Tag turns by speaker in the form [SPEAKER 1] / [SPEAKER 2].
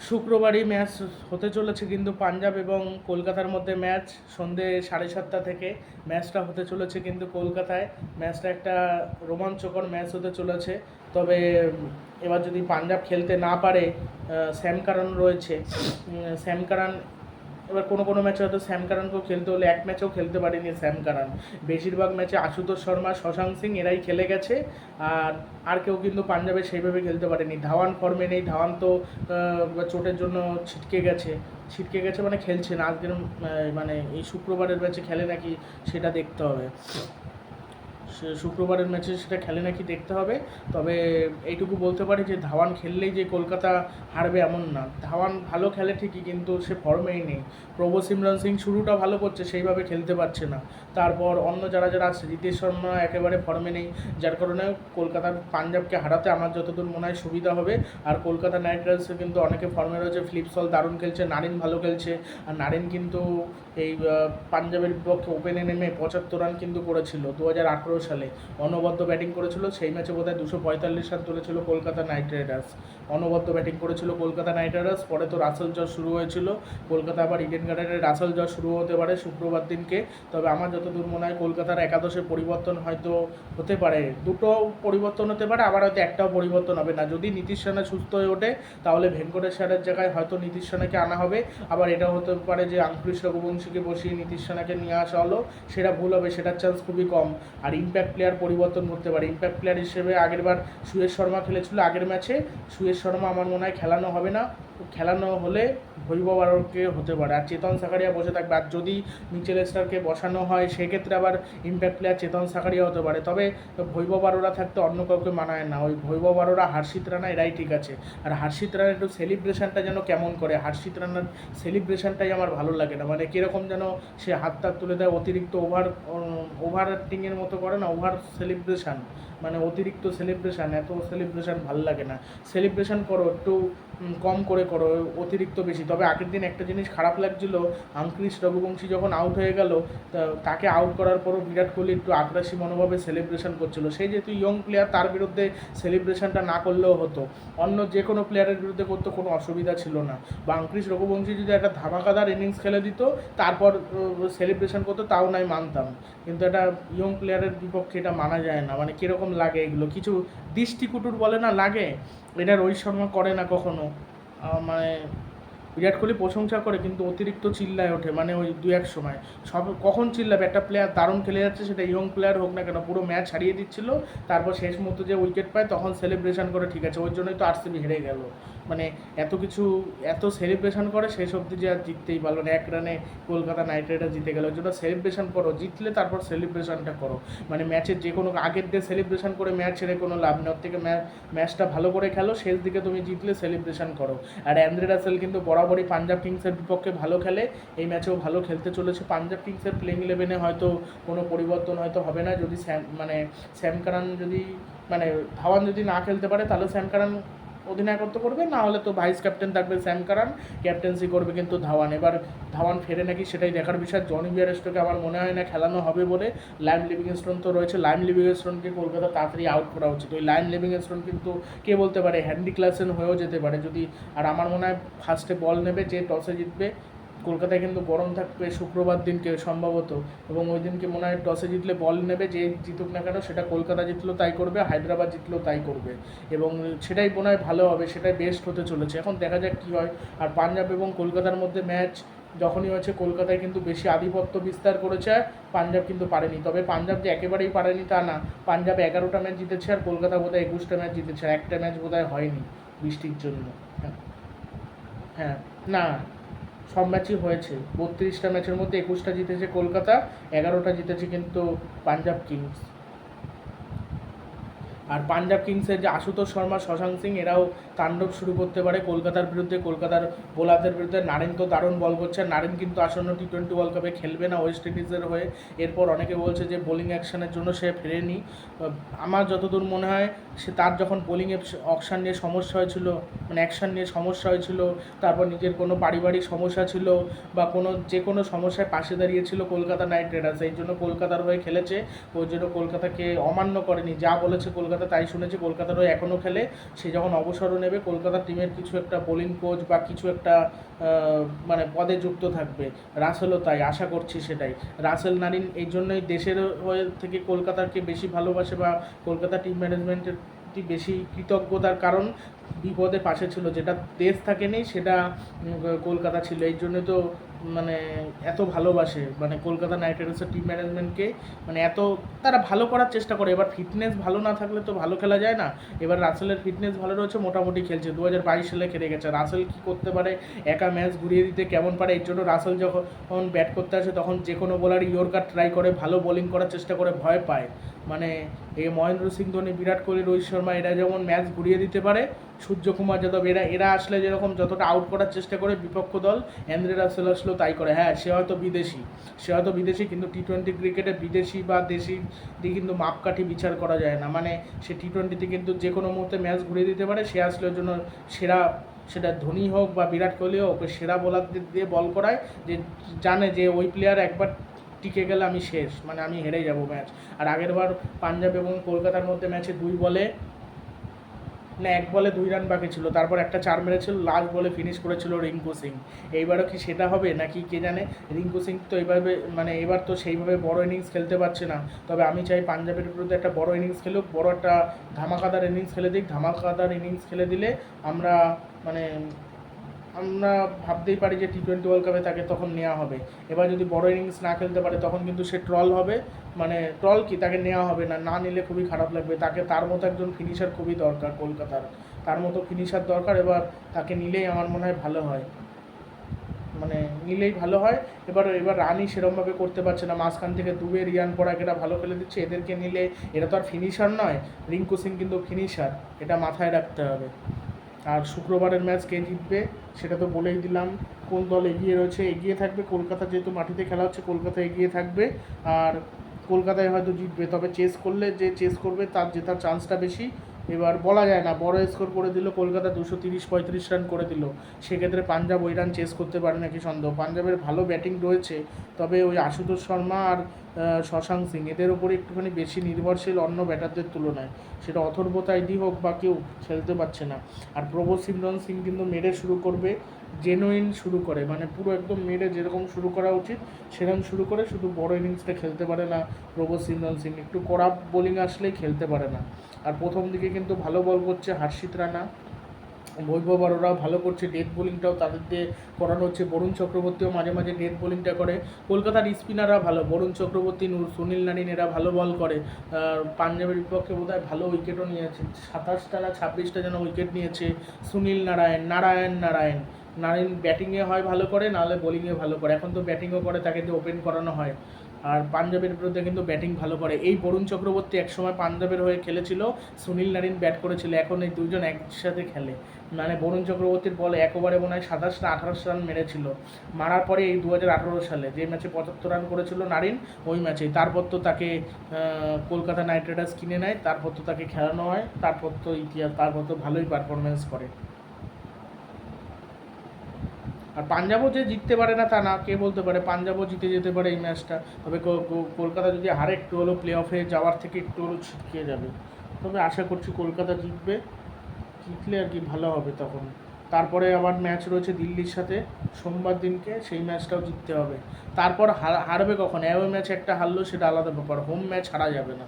[SPEAKER 1] শুক্রবারই match হতে চলেছে কিন্তু পাঞ্জাব এবং কলকাতার মধ্যে ম্যাচ সন্ধে সাড়ে সাতটা থেকে ম্যাচটা হতে চলেছে কিন্তু কলকাতায় ম্যাচটা একটা রোমাঞ্চকর ম্যাচ হতে চলেছে। তবে এবার যদি পাঞ্জাব খেলতে না পারে স্যামকারণ স্যাম রয়েছে স্যামকারণ স্যাম কারণ এবার কোনো কোনো ম্যাচে হয়তো স্যাম কারানকেও খেলতে হলে এক ম্যাচেও খেলতে পারেনি স্যাম কারান। বেশিরভাগ ম্যাচে আশুতোষ শর্মা, শশাঙ্ক সিং এরাই খেলে গেছে। আর আর কেউ কিন্তু পাঞ্জাবে সেইভাবে খেলতে পারেনি। ধাওয়ান ফর্মে নেই, ধাওয়ান তো চোটের জন্য ছিটকে গেছে। ছিটকে গেছে মানে খেলছে না। আজকের মানে এই শুক্রবারের ম্যাচে খেলে নাকি সেটা দেখতে হবে। শুক্রবারের ম্যাচে সেটা খেলে নাকি দেখতে হবে। তবে এইটুকু বলতে পারি যে ধাওয়ান খেললেই যে কলকাতা হারবে এমন না। ধাওয়ান ভালো খেলে ঠিকই, কিন্তু সে ফর্মেই নেই। প্রভু সিমরন সিং শুরুটা ভালো করছে, সেইভাবে খেলতে পারছে না। তারপর অন্য যারা যারা আছে, রিতেশ শর্মা একেবারে ফর্মে নেই, যার কারণে কলকাতার পাঞ্জাবকে হারাতে আমার যতদূর মনে হয় সুবিধা হবে। আর কলকাতা নাইট রাইডার্সে কিন্তু অনেকে ফর্মে রয়েছে ফ্লিপসল দারুণ খেলছে, নারিন ভালো খেলছে। আর নারিন কিন্তু এই পাঞ্জাবের বিপক্ষে ওপেনে নেমে পঁচাত্তর রান কিন্তু করেছিল। দু হাজার আঠেরো সালে। অনবদ্য ব্যাটিং করেছিল, সেই ম্যাচে বোধহয় দুশো পঁয়তাল্লিশ রান তুলেছিল কলকাতা নাইট রাইডার্স। অনবদ্য ব্যাটিং করেছিল কলকাতা নাইট রাইডার্স, পরে তো রাসেল জজ শুরু হয়েছিল। কলকাতা আবার ইডেন গার্ডেনে রাসেল জজ শুরু হতে পারে শুক্রবার দিনকে। তবে আমার যতদূর মনে হয় কলকাতার একাদশের পরিবর্তন হয়তো হতে পারে। দুটো পরিবর্তন হতে পারে, আবার হয়তো একটাও পরিবর্তন হবে না। যদি নীতিশ সেনা সুস্থ হয়ে ওঠে, তাহলে ভেঙ্কটেশ্বরের জায়গায় হয়তো নীতিশ সেনাকে আনা হবে। আবার এটাও হতে পারে যে আঙ্কুরিশ রঘুবংশীকে বসিয়ে নীতিশ সেনাকে নিয়ে আসা হলো, সেটা ভুল হবে, সেটার চান্স খুবই কম। আর ইম্প্যাক্ট প্লেয়ার পরিবর্তন করতে পারে। ইম্প্যাক্ট প্লেয়ার হিসেবে আগেরবার সুয়েশ শর্মা খেলেছিল আগের ম্যাচে। সুয়েশ শর্মা আমার মনে হয় খেলানো হবে না। খেলানো হলে ভৈবব আরোগ্যে হতে পারে। আর চেতন সাকারিয়া বসে থাকবে। আর যদি মিচেল স্টারকে বসানো হয়, সেক্ষেত্রে আবার ইম্প্যাক্ট প্লেয়ার চেতন সাকারিয়া হতে পারে। তবে ভৈবব আরোরা থাকতে অন্য কাউকে মানায় না। ওই ভৈবব আরোরা, হার্ষিত রানা, এরাই ঠিক আছে। আর হার্ষিত রানার একটু সেলিব্রেশনটা যেন কেমন করে? হার্ষিত রানার সেলিব্রেশনটাই আমার ভালো লাগে না। মানে কীরকম যেন সে হাত টাত তুলে দেয় অতিরিক্ত ওভার ওভার মতো করে না ওভার সেলিব্রেশন মানে অতিরিক্ত সেলিব্রেশান এত সেলিব্রেশান ভালো লাগে না। সেলিব্রেশন করো, একটু কম করে করো, অতিরিক্ত বেশি। তবে আগের দিন একটা জিনিস খারাপ লাগছিল আঙ্ক্রিস রঘুবংশী যখন আউট হয়ে গেল তাকে আউট করার পরও বিরাট কোহলি একটু আগ্রাসী মনোভাবে সেলিব্রেশন করছিল। সেই যেহেতু ইয়ং প্লেয়ার তার বিরুদ্ধে সেলিব্রেশানটা না করলেও হতো। অন্য যে কোনো প্লেয়ারের বিরুদ্ধে করতে কোনো অসুবিধা ছিল না। বা আঙ্ক্রিস রঘুবংশী যদি একটা ধামাকাদার ইনিংস খেলে দিত, তারপর সেলিব্রেশন করতো, তাও নাই মানতাম। কিন্তু একটা ইয়ং প্লেয়ারের বিপক্ষে এটা মানা যায় না। মানে কীরকম লাগে এগুলো? কিছু দৃষ্টিকুটুর বলে না, লাগে? এটা রোহিত শর্মা করে না কখনো? মানে বিরাট কোহলি প্রশংসা করে, কিন্তু অতিরিক্ত চিল্লায় ওঠে মানে ওই দু এক সময়। সব, কখন চিল্লাবে? একটা প্লেয়ার দারুণ খেলে যাচ্ছে, সেটা ইয়ং প্লেয়ার হোক না কেন, পুরো ম্যাচ হারিয়ে দিচ্ছিল, তারপর শেষ মুহূর্তে যে উইকেট পায়, তখন সেলিব্রেশন করে, ঠিক আছে ওই জন্যই তো আরসিবি হেরে গেল। মানে এত কিছু এত সেলিব্রেশন করে, শেষ অবধি যে আর জিততেই পারল না। এক রানে কলকাতা নাইট রাইডার জিতে গেল। ওই জন্য সেলিব্রেশন করো, জিতলে তারপর সেলিব্রেশনটা করো। মানে ম্যাচের যে কোনো আগের দিয়ে সেলিব্রেশন করে ম্যাচ ছেড়ে কোনো লাভ নেই। থেকে ম্যাচটা ভালো করে খেলো, শেষ দিকে তুমি জিতলে সেলিব্রেশন করো। আর অ্যান্দ্রে রাসেল কিন্তু বরাবরই পাঞ্জাব কিংসের বিপক্ষে ভালো খেলে। এই ম্যাচেও ভালো খেলতে চলেছে। পাঞ্জাব কিংসের প্লেইং ইলেভেনে হয়তো কোনো পরিবর্তন হয়তো হবে না। যদি স্যাম মানে স্যাম কারান যদি মানে ধাওয়ান যদি না খেলতে পারে, তাহলে স্যাম কারান অধিনায়কত্ব করবে, না হলে তো ভাইস ক্যাপ্টেন থাকবে স্যাম কারান ক্যাপ্টেন্সি করবে কিন্তু ধাওয়ান। এবার ধাওয়ান ফেরে নাকি সেটাই দেখার বিষয়। জনি বিয়ারেস্টোকে আমার মনে হয় না খেলানো হবে বলে লাইম লিভিং লিভিংস্টোন তো রয়েছে। লাইম লিভিং লিভিংস্টোনকে কলকাতা তাড়াতাড়ি আউট করা উচিত। ওই লাইম লিভিং লিভিংস্টোন কিন্তু কে বলতে পারে হ্যান্ডি ক্লাসেন হয়েও যেতে পারে। যদি আর আমার মনে হয় ফার্স্টে বল নেবে, যে টসে জিতবে কলকাতায় কিন্তু গরম থাকবে, শুক্রবার দিনকে সম্ভবত। এবং ওই দিনকে মনে হয় টসে জিতলে বল নেবে, যে জিতুক না কেন সেটা কলকাতা জিতলেও তাই করবে, হায়দ্রাবাদ জিতলেও তাই করবে। এবং সেটাই মনে হয় ভালো হবে, সেটাই বেস্ট হতে চলেছে। এখন দেখা যাক কী হয়। আর পাঞ্জাব এবং কলকাতার মধ্যে ম্যাচ যখনই হয়েছে, কলকাতায় কিন্তু বেশি আধিপত্য বিস্তার করেছে, পাঞ্জাব কিন্তু পারেনি। তবে পাঞ্জাব যে একেবারেই পারেনি তা না। পাঞ্জাব এগারোটা ম্যাচ জিতেছে আর কলকাতা বোধহয় একুশটা ম্যাচ জিতেছে। একটা ম্যাচ বোধহয় হয়নি বৃষ্টির জন্য। হ্যাঁ। হ্যাঁ। না সব ম্যাচই হয়েছে। বত্রিশটা ম্যাচের মধ্যে একুশটা জিতেছে কলকাতা এগারোটা জিতেছে কিন্তু পাঞ্জাব কিংস। আর পাঞ্জাব কিংসের যে আশুতোষ শর্মা, শশাঙ্ক সিং, এরাও তাণ্ডব শুরু করতে পারে কলকাতার বিরুদ্ধে। কলকাতার বোলারদের বিরুদ্ধে নারেন তো দারুণ বল করছে নারেন কিন্তু আসন্ন টি টোয়েন্টি ওয়ার্ল্ড কাপে খেলবে না ওয়েস্ট ইন্ডিজের হয়ে। এরপর অনেকে বলছে যে বোলিং অ্যাকশনের জন্য সে ফেরেনি। আমার যতদূর মনে হয়, সে তার যখন বোলিং অকশান নিয়ে সমস্যা হয়েছিল মানে অ্যাকশন নিয়ে সমস্যা হয়েছিল, তারপর নিজের কোনো পারিবারিক সমস্যা ছিল বা কোনো যে কোনো সমস্যায় পাশে দাঁড়িয়েছিল কলকাতা নাইট রাইডার্স এই জন্য কলকাতার হয়ে খেলেছে। ওই জন্য কলকাতাকে অমান্য করেনি। যা বলেছে কলকাতা কলকাতা তাই শুনেছি কলকাতারও এখনও খেলে। সে যখন অবসরও নেবে কলকাতার টিমের কিছু একটা বোলিং কোচ বা কিছু একটা মানে পদে যুক্ত থাকবে। রাসেলও তাই, আশা করছি সেটাই। রাসেল, নারিন, এই জন্যই দেশের হয়ে থেকে কলকাতাকে বেশি ভালোবাসে বা কলকাতা টিম ম্যানেজমেন্টের বেশি কৃতজ্ঞতার কারণ। বিপদে পাশে ছিল, যেটা দেশ থাকেনি সেটা কলকাতা ছিল। এই জন্য তো মানে এত ভালোবাসে মানে কলকাতা নাইট রাইডার্সের টিম ম্যানেজমেন্টকে মানে এত, তারা ভালো করার চেষ্টা করে। এবার ফিটনেস ভালো না থাকলে তো ভালো খেলা যায় না। এবার রাসেলের ফিটনেস ভালো রয়েছে, মোটামুটি খেলছে। দু হাজার বাইশ সালে খেলে গেছে। রাসেল কী করতে পারে? একা ম্যাচ ঘুরিয়ে দিতে কেমন পারে? এর জন্য রাসেল যখন ব্যাট করতে আসে, তখন যে কোনো বোলার ইয়র্কার ট্রাই করে ভালো বোলিং করার চেষ্টা করে, ভয় পায়। মানে এই মহেন্দ্র সিং ধোনি, বিরাট কোহলি, রোহিত শর্মা, এরা যেমন ম্যাচ ঘুরিয়ে দিতে পারে, সূর্যকুমার যাদব, এরা এরা আসলে যেরকম যতটা আউট করার চেষ্টা করে বিপক্ষ দল অ্যান্দ্রে রাসেল আসলেও তাই করে। হ্যাঁ সে হয়তো বিদেশি, সে হয়তো বিদেশি, কিন্তু টি টোয়েন্টি ক্রিকেটে বিদেশি বা দেশি দিয়ে কিন্তু মাপকাঠি বিচার করা যায় না। মানে সে টি টোয়েন্টিতে কিন্তু যে কোনো মুহূর্তে ম্যাচ ঘুরিয়ে দিতে পারে, সে আসলে জন্য সেরা, সেটা ধোনি হোক বা বিরাট কোহলি হোক সেরা বোলারদের দিয়ে বল করায়, যে জানে যে ওই প্লেয়ার একবার টিকে গেলে আমি শেষ মানে আমি হেরে যাব ম্যাচ আর আগের বার পাঞ্জাব এবং কলকাতার মধ্যে ম্যাচে দুই বলে, না, এক বলে দুই রান বাকি ছিল, তারপর একটা চার মেরেছিল লাস্ট বলে ফিনিশ করেছিল রিঙ্কু সিং। এইবারও কি সেটা হবে, নাকি কে জানে? রিঙ্কু সিং তো এইভাবে মানে এবার তো সেইভাবে বড় ইনিংস খেলতে পারছে না। তবে আমি চাই পাঞ্জাবের বিরুদ্ধে একটা বড় ইনিংস খেলুক, বড় একটা ধামাকাদার ইনিংস খেলে দিক। ধামাকাদার ইনিংস খেলে দিলে আমরা মানে আমরা ভাবতেই পারি যে টি টোয়েন্টি ওয়ার্ল্ড কাপে তাকে তখন নেওয়া হবে। এবার যদি বড় ইনিংস না খেলতে পারে, তখন কিন্তু সে ট্রল হবে। মানে ট্রল কি? তাকে নেওয়া হবে না। না নিলে খুবই খারাপ লাগবে। তাকে তার মতো একজন ফিনিশার খুবই দরকার কলকাতার। তার মতো ফিনিশার দরকার। এবার তাকে নিলেই আমার মনে হয় ভালো হয়। মানে নিলেই ভালো হয়। এবার এবার রানই সেরমভাবে করতে পারছে না। মাঝখান থেকে দুবে রিয়ান পরাগ এরা ভালো খেলে দিচ্ছে। এদেরকে নিলে এটা তো আর ফিনিশার নয়। রিঙ্কু সিং কিন্তু ফিনিশার এটা মাথায় রাখতে হবে। আর শুক্রবারের ম্যাচ কে জিতবে সেটা তো বলেই দিলাম। কোন দল এগিয়ে রয়েছে, এগিয়ে থাকবে। কলকাতা যেহেতু মাটিতে খেলা হচ্ছে, কলকাতা এগিয়ে থাকবে। আর কলকাতায় হয়তো জিতবে। তবে চেস করলে যে চেস করবে, তার জেতার চান্সটা বেশি। এবার বলা যায় না, বড় স্কোর করে দিল কলকাতা দুশো তিরিশ পঁয়ত্রিশ রান করে দিল। সেক্ষেত্রে পাঞ্জাব ওই রান চেস করতে পারে নাকি সন্দেহ? পাঞ্জাবের ভালো ব্যাটিং রয়েছে, তবে ওই আশুতোষ শর্মা আর শশাঙ্ক সিং, এদের উপরে একটুখানি বেশি নির্ভরশীল অন্য ব্যাটারদের তুলনায়। সেটা অথর্বতা হোক বা কেউ, খেলতে পারছে না। আর প্রভু সিমরন সিং কিন্তু মেরে শুরু করবে জেনুইন শুরু করে মানে পুরো একদম মেরে যেরকম শুরু করা উচিত, সেরকম শুরু করে শুধু বড় ইনিংসটা খেলতে পারে না সিমরন সিং, একটু কড়া বোলিং আসলেই খেলতে পারে না। আর প্রথম দিকে কিন্তু ভালো বল করছে হর্ষিত রানা, বৈভব আরোরাও ভালো করছে ডেথ বোলিংটাও তাদের দিয়ে করানো হচ্ছে, বরুণ চক্রবর্তীও মাঝে মাঝে ডেথ বোলিংটা করে। কলকাতার স্পিনাররা ভালো, বরুণ চক্রবর্তী, নূর, সুনীল নারিন এরা ভালো বল করে। পাঞ্জাবের বিপক্ষে বোধ হয় ভালো উইকেটও নিয়েছে, সাতাশটা না ছাব্বিশটা যেন উইকেট নিয়েছে সুনীল নারায়ণ নারায়ণ নারায়ণ। নারায়ণ ব্যাটিংয়ে হয় ভালো করে নাহলে বোলিংয়ে ভালো করে। এখন তো ব্যাটিংও করে, তাকে দিয়ে ওপেন করানো হয়। আর পাঞ্জাবের বিরুদ্ধে কিন্তু ব্যাটিং ভালো করে। এই বরুণ চক্রবর্তী একসময় পাঞ্জাবের হয়ে খেলেছিল, সুনীল নারিন ব্যাট করেছিল, এখন এই দুজন একসাথে খেলে। মানে বরুণ চক্রবর্তীর বলে এক ওভারে মনে হয় সাতাশ না আঠারোশো রান মেরেছিল। মারার পরে এই দু হাজার আঠারো সালে যে ম্যাচে পঁচাত্তর রান করেছিল নারিন, ওই ম্যাচেই তারপর তো তাকে কলকাতা নাইট রাইডার্স কিনে নেয়, তারপর তো তাকে খেলানো হয়, তারপর তো ইতিহাস, তারপর তো ভালোই পারফরমেন্স করে। আর পাঞ্জাবও যে জিততে পারে না তা না, কে বলতে পারে? পাঞ্জাবও জিতে যেতে পারে এই ম্যাচটা। তবে কলকাতা যদি হারে একটু হলেও প্লে অফে যাওয়ার থেকে একটু হলেও ছিটকে যাবে। তবে আশা করছি কলকাতা জিতবে। জিতলে আর কি ভালো হবে তখন। তারপরে আবার ম্যাচ রয়েছে দিল্লির সাথে। সোমবার দিনকে সেই ম্যাচটাও জিততে হবে। তারপর হারবে কখন? অ্যাওয়ে ম্যাচ একটা হারলো, সেটা আলাদা ব্যাপার। হোম ম্যাচ হারা যাবে না।